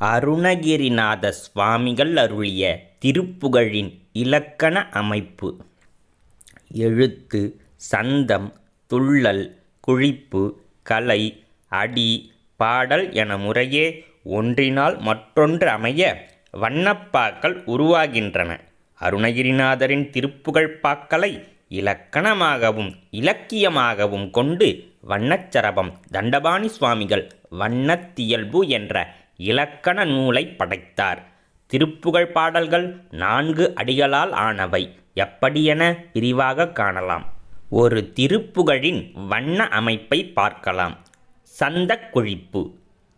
அருணகிரிநாத சுவாமிகள் அருளிய திருப்புகழின் இலக்கண அமைப்பு. எழுத்து சந்தம் துள்ளல் குழிப்பு கலை அடி பாடல் என முறையே ஒன்றினால் மற்றொன்று அமைய வண்ணப்பாக்கள் உருவாகின்றன. அருணகிரிநாதரின் திருப்புகழ் பாக்களை இலக்கணமாகவும் இலக்கியமாகவும் கொண்டு வண்ணச்சரபம் தண்டபாணி சுவாமிகள் வண்ணத்தியல்பு என்ற இலக்கண நூலை படைத்தார் திருப்புகழ் பாடல்கள் நான்கு அடிகளால் ஆனவை எப்படியென விரிவாக காணலாம் ஒரு திருப்புகழின் வண்ண அமைப்பை பார்க்கலாம் சந்த குழிப்பு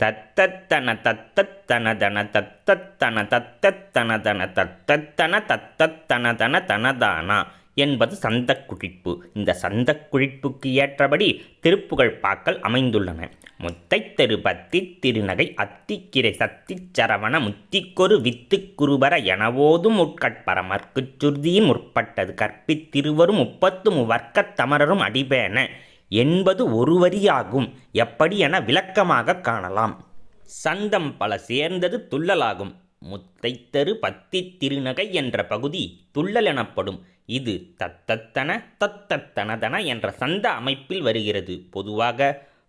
தத்தத்தன தத்தத்தனதன தத்தத்தன தத்தத்தனதன தத்தத்தன தத்தத்தனதன தனதானா என்பது சந்தக் குழிப்பு இந்த சந்தக் குழிப்புக்கு ஏற்றபடி திருப்புகழ் பாக்கள் அமைந்துள்ளன. முத்தைத்தெரு பத்தி திருநகை அத்திக்கிரை சத்தி சரவண முத்திக்கொரு வித்து குருபர எனவோதும் உட்கட்பரமற்கு சுருதியின் முற்பட்டது கற்பித்திருவரும் முப்பத்து முவர்க்கத் தமரரும் அடிபேன என்பது ஒரு வரியாகும் எப்படி என விளக்கமாக காணலாம். சந்தம் பல சேர்ந்தது துள்ளலாகும். முத்தைத்தரு பத்தி திருநகை என்ற பகுதி துள்ளல் எனப்படும். இது தத்தத்தன தத்தத்தனதன என்ற சந்த அமைப்பில் வருகிறது. பொதுவாக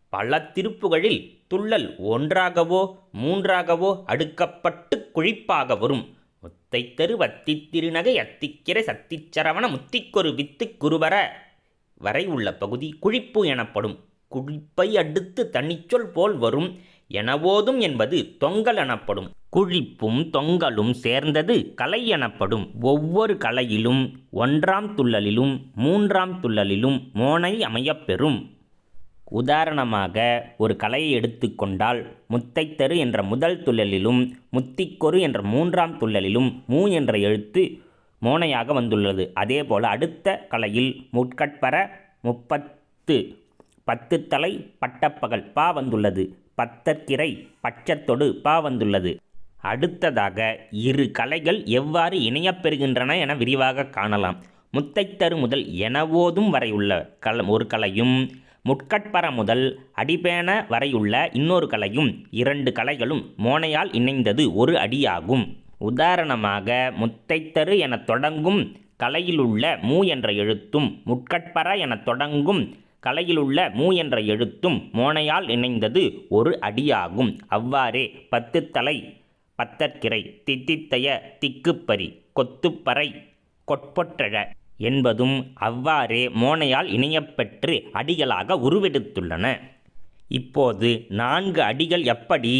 பல திருப்புகளில் துள்ளல் ஒன்றாகவோ மூன்றாகவோ அடுக்கப்பட்டு குழிப்பாக வரும். முத்தைத்தரு வத்தி திருநகை அத்திக்கிரை சத்திச்சரவண முத்திக்கொரு வித்து குருவர வரை உள்ள பகுதி குழிப்பு எனப்படும். குழிப்பை அடுத்து தனிச்சொல் போல் வரும். எனவோதும் என்பது தொங்கல் எனப்படும் குழிப்பும் தொங்கலும் சேர்ந்தது கலை எனப்படும் ஒவ்வொரு கலையிலும் ஒன்றாம் துள்ளலிலும் மூன்றாம் துள்ளலிலும் மோனை அமையப்பெறும் உதாரணமாக ஒரு கலையை எடுத்துக்கொண்டால் முத்தைத்தரு என்ற முதல் துள்ளலிலும் முத்திக்கொரு என்ற மூன்றாம் துள்ளலிலும் மூ என்ற எழுத்து மோனையாக வந்துள்ளது. அதேபோல் அடுத்த கலையில் முட்கட்பர முப்பத்து பத்து தலை பட்டப்பகல் பா வந்துள்ளது. பத்தற்கிரை பச்சத்தொடு பா வந்துள்ளது. அடுத்ததாக இரு கலைகள் எவ்வாறு இணையப்பெறுகின்றன என விரிவாக காணலாம். முத்தைத்தரு முதல் எனவோதும் வரையுள்ள கல ஒரு கலையும் முட்கட்பர முதல் அடிபேன வரையுள்ள இன்னொரு கலையும் இரண்டு கலைகளும் மோனையால் இணைந்தது ஒரு அடியாகும். உதாரணமாக முத்தைத்தரு என தொடங்கும் கலையிலுள்ள மூ என்ற எழுத்தும் முட்கட்பர என தொடங்கும் கலையிலுள்ள மூ என்ற எழுத்தும் மோனையால் இணைந்தது ஒரு அடியாகும். அவ்வாறே பத்து தலை பத்தற்கிரை தித்தித்தைய திக்குப்பரி கொத்துப்பறை கொட்பொற்றழ என்பதும் அவ்வாறே மோனையால் இணையப்பெற்று அடிகளாக உருவெடுத்துள்ளன. இப்போது நான்கு அடிகள் எப்படி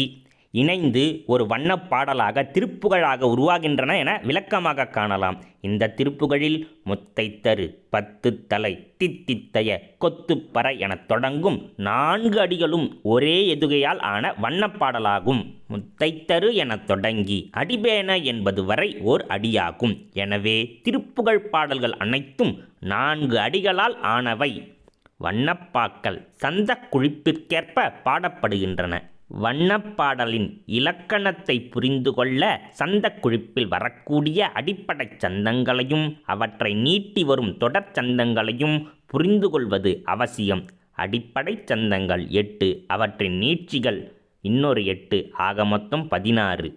இணைந்து ஒரு வண்ணப் பாடலாக திருப்புகழாக உருவாகின்றன என விளக்கமாக காணலாம். இந்த திருப்புகழில் முத்தைத்தரு பத்து தலை தித்தித்தைய கொத்துப்பறை என தொடங்கும் நான்கு அடிகளும் ஒரே எதுகையால் ஆன வண்ணப்பாடலாகும். முத்தைத்தரு என தொடங்கி அடிபேன என்பது வரை ஓர் அடியாகும். எனவே திருப்புகழ் பாடல்கள் அனைத்தும் நான்கு அடிகளால் ஆனவை. வண்ணப்பாக்கள் சந்த குழிப்பிற்கேற்ப பாடப்படுகின்றன. வண்ணப்பாடலின் இலக்கணத்தை புரிந்து கொள்ள சந்த குழிப்பில் வரக்கூடிய அடிப்படை சந்தங்களையும் அவற்றை நீட்டி வரும் தொடர் சந்தங்களையும் புரிந்து கொள்வது அவசியம். அடிப்படை சந்தங்கள் எட்டு அவற்றின் நீட்சிகள் இன்னொரு எட்டு ஆக மொத்தம் பதினாறு.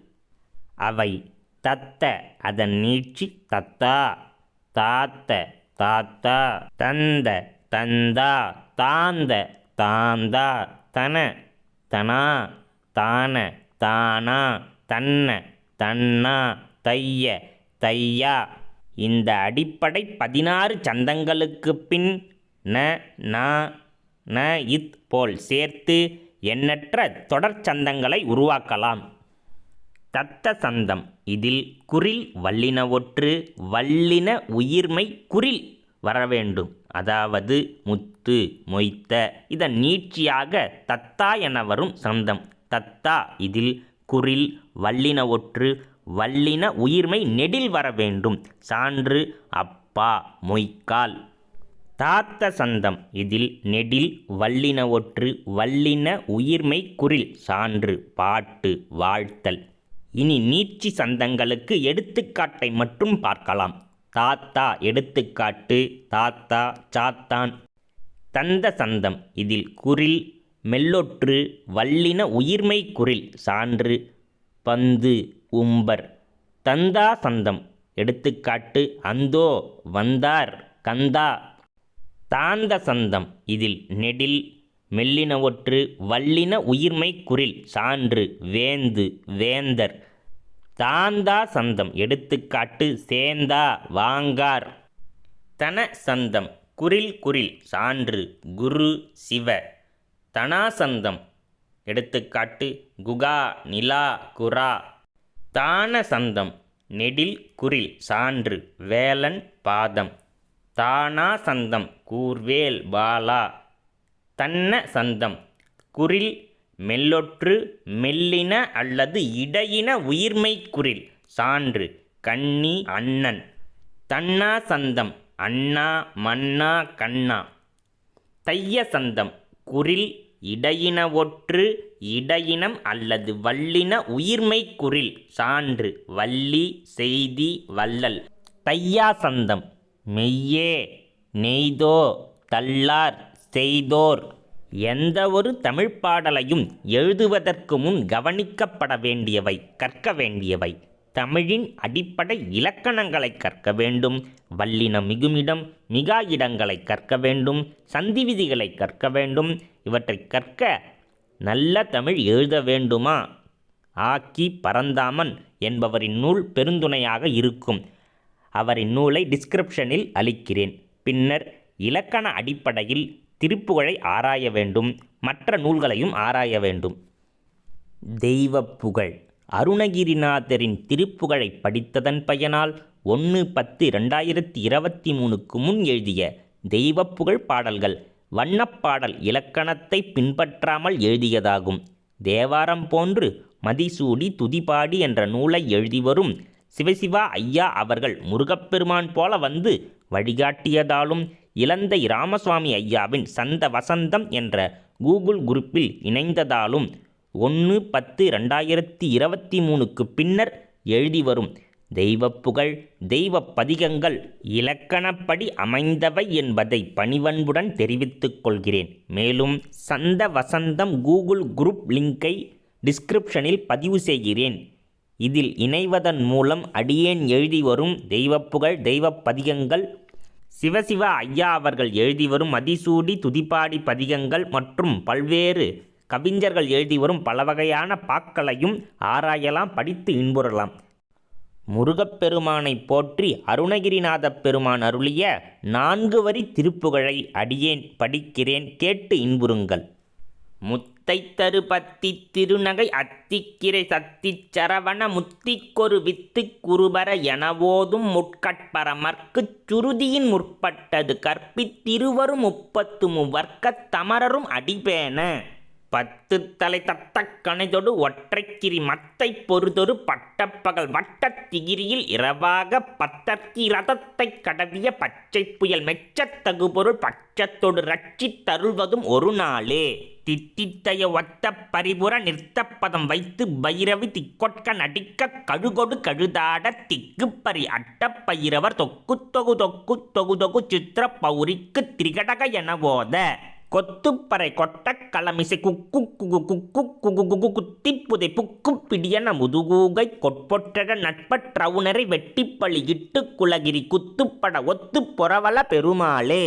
அவை தத்த அதன் நீட்சி தத்தா தாத்த தாத்தா தந்த தந்தா தாந்த தாந்தா தன தனா தான தானா தன்ன தன்னா தைய தையா. இந்த அடிப்படை பதினாறு சந்தங்களுக்கு பின் ந நா ந இத் போல் சேர்த்து எண்ணற்ற தொடர் சந்தங்களை உருவாக்கலாம். தத்த சந்தம் இதில் குரில் வல்லின ஒற்று வல்லின உயிர்மை குரில் வர வேண்டும் அதாவது முத்து மொய்த்த இதன் நீட்சியாக தத்தா என வரும் சந்தம். தத்தா இதில் குரில் வல்லின ஒற்று வல்லின உயிர்மை நெடில் வர வேண்டும். சான்று அப்பா மொய்க்கால். தாத்த சந்தம் இதில் நெடில் வல்லின ஒற்று வல்லின உயிர்மை குரில் சான்று பாட்டு வாழ்த்தல். இனி நீட்சி சந்தங்களுக்கு எடுத்துக்காட்டை மட்டும் பார்க்கலாம். தாத்தா எடுத்துக்காட்டு தாத்தா சாத்தான். தந்த சந்தம் இதில் குரில் மெல்லொற்று வல்லின உயிர்மை குரில் சான்று பந்து உம்பர். தந்தா சந்தம் எடுத்துக்காட்டு அந்தோ வந்தார் கந்தா. தாந்த சந்தம் இதில் நெடில் மெல்லின ஒற்று வல்லின உயிர்மை குரில் சான்று வேந்து வேந்தர். தாந்தா சந்தம் எடுத்துக்காட்டு சேந்தா வாங்கார். தன சந்தம் குரில் குரில் சான்று குரு சிவ. தனாசந்தம் எடுத்துக்காட்டு குகா நிலா குரா. தான சந்தம் நெடில் குரில் சான்று வேலன் பாதம். தானா சந்தம் கூர்வேல் பாலா தன்ன சந்தம் குரில் மெல்லொற்று மெல்லின அல்லது இடையின உயிர்மை குரில் சான்று கன்னி அண்ணன். தன்னா சந்தம் அண்ணா மன்னா கண்ணா. தைய சந்தம் குரில் இடையின ஒற்று இடையினம் அல்லது வல்லின உயிர்மை குரில் சான்று வள்ளி செய்தி வள்ளல். தையா சந்தம் மெய்யே நெய்தோ தள்ளார் செய்தோர். எந்த ஒரு தமிழ் பாடலையும் எழுதுவதற்கு முன் கவனிக்கப்பட வேண்டியவை கற்க வேண்டியவை. தமிழின் அடிப்படை இலக்கணங்களை கற்க வேண்டும் வல்லின மிகுமிடம் மிகா இடங்களை கற்க வேண்டும் சந்தி விதிகளை கற்க வேண்டும் இவற்றை கற்க நல்ல தமிழ் எழுத வேண்டுமா? ஆக்கி பரந்தாமன் என்பவரின் நூல் பெருந்துணையாக இருக்கும். அவரின் நூலை டிஸ்கிரிப்ஷனில் அளிக்கிறேன். பின்னர் இலக்கண அடிப்படையில் திருப்புகழை ஆராய வேண்டும் மற்ற நூல்களையும் ஆராய வேண்டும். தெய்வப் புகழ் அருணகிரிநாதரின் திருப்புகழை படித்ததன் பயனால் ஒன்று பத்து ரெண்டாயிரத்தி இருபத்தி மூணுக்கு முன் எழுதிய தெய்வப் புகழ் பாடல்கள் வண்ணப்பாடல் இலக்கணத்தை பின்பற்றாமல் எழுதியதாகும். தேவாரம் போன்று மதிசூடி துதிபாடி என்ற நூலை எழுதி வரும் சிவசிவா ஐயா அவர்கள் முருகப்பெருமான் போல வந்து வழிகாட்டியதாலும் இலந்தை ராமசுவாமி ஐயாவின் சந்த வசந்தம் என்ற கூகுள் குரூப்பில் இணைந்ததாலும் ஒன்று பத்து ரெண்டாயிரத்தி இருபத்தி மூணுக்கு பின்னர் எழுதி வரும். தெய்வப்புகழ் தெய்வ பதிகங்கள் இலக்கணப்படி அமைந்தவை என்பதை பணிவன்புடன் தெரிவித்துக் கொள்கிறேன். மேலும் சந்த வசந்தம் கூகுள் குரூப் லிங்கை டிஸ்கிரிப்ஷனில் பதிவு செய்கிறேன். இதில் இணைவதன் மூலம் அடியேன் எழுதி வரும் தெய்வப்புகழ் தெய்வ பதிகங்கள் சிவசிவ ஐயா அவர்கள் எழுதி வரும் மதிசூடி துதிப்பாடி பதிகங்கள் மற்றும் பல்வேறு கவிஞர்கள் எழுதி வரும் பல வகையான பாக்களையும் ஆராயலாம் படித்து இன்புறலாம். முருகப்பெருமானை போற்றி அருணகிரிநாதப் பெருமான் அருளிய நான்கு வரி திருப்புகழை அடியேன் படிக்கிறேன் கேட்டு இன்புறுங்கள். முத் தைத்தரு பத்தி திருநகை அத்திக்கிரை சத்திச் சரவண முத்திக்கொரு வித்து குருபர எனவோதும் முட்கட்பரமர்க்குச் சுருதியின் முற்பட்டது கற்பித்திருவரும் முப்பத்து மூவர்க்கத் தமரரும் அடிபேன. பத்து தலை தத்தக்கணைதொடு ஒற்றைக்கிரி மத்தை பொறுதொரு பட்டப்பகல் வட்டத்திகிரியில் இரவாக பத்தர்க்கி ரதத்தை கடவிய பச்சை புயல் மெச்சத்தகுபொருள் பச்சத்தொடு பட்சத்தொடு ரட்சித் தருள்வதும் ஒரு நாளே. தித்தித்தைய ஒத்த பரிபுற நிறுத்தப்பதம் வைத்து பைரவி திக்கொட்க நடிக்க கழுகொடு கழுதாட திக்குப்பரி அட்டப்பயிரவர் தொக்கு தொகு தொக்கு தொகு தொகு சித்திர பௌரிக்கு திரிகடக என ஓத. கொத்துப்பறை கொட்டக் களமிசை குக்கு குகு குக்கு குகு குகு குத்திப்புதை புக்கு பிடியன முதுகூகை கொட்பொற்றக நட்பற்றவுணரை வெட்டிப்பழி இட்டு குலகிரி குத்துப்பட ஒத்து பொறவல பெருமாளே